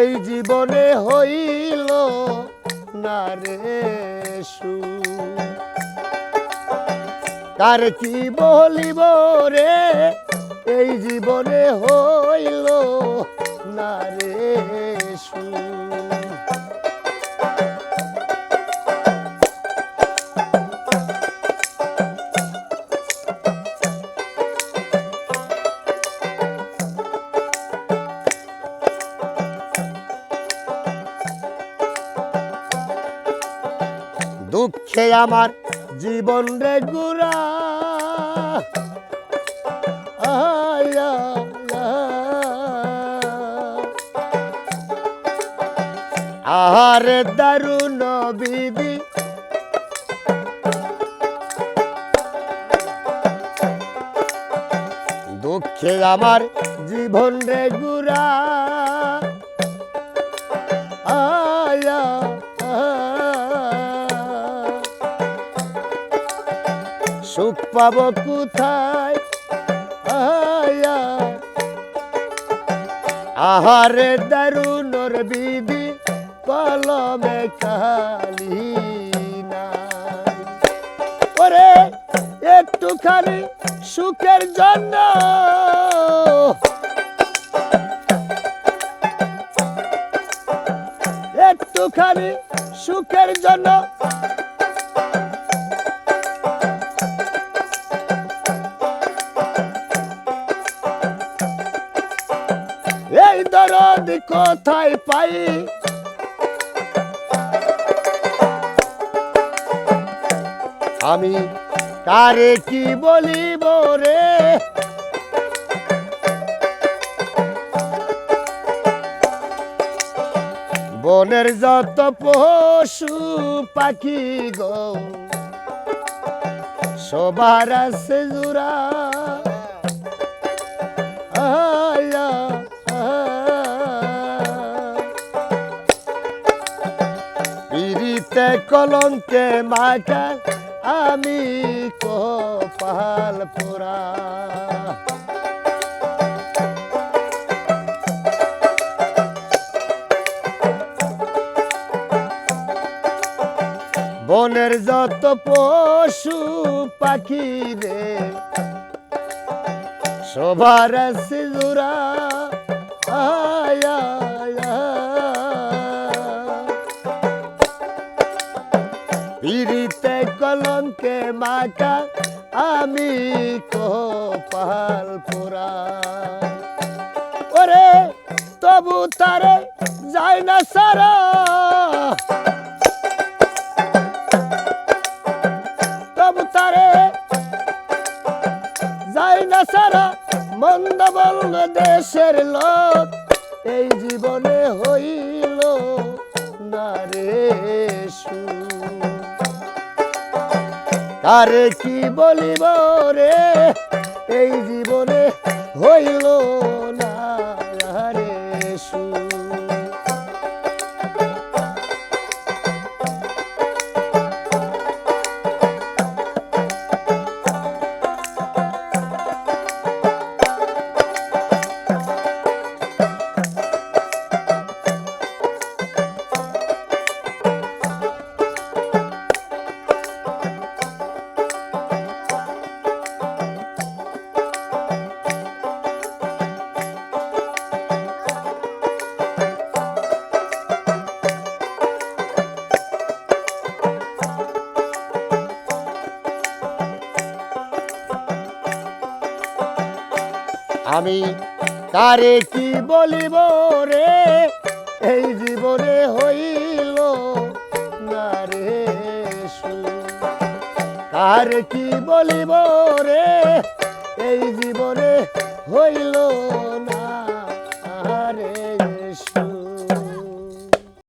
এই জীবনে হইল না রে সু। কার কি বলিব রে? এই জীবনে হইল না রে সু। দুঃখে আমার জীবন রে আয়া, আহারে দারুণ বিধি দুঃখে আমার জীবন রে গুড়া। সুখ পাব কোথায়? আহারে দারুণর বিধি, কলমে খালি ওরে, একটুখানি সুখের জন্য। একটুখানি সুখের জন্য। দরদ কোথায় পাই? আমি কারে কি বলিব রে? বনের যত পশু পাখি গো, সবার আছে জোড়া। পিড়িতে কলঙ্কে মাখা আমি কপাল পোড়া বনের যত পশু পাখি রে সবার আয়া, আয়া। পিড়িতে কলঙ্কে মাকা আমি কপাল পোড়া। ওরে, তবু তারে যায় না সারা। তবু তারে যায় না সারা। মন্দ বলল দেশের লোক, এই জীবনে কারে কি বলিব রে? আমি কারে কি বলিব রে এই জীবনে হইল না রে। কারে কি বলিব রে এই জীবনে হইল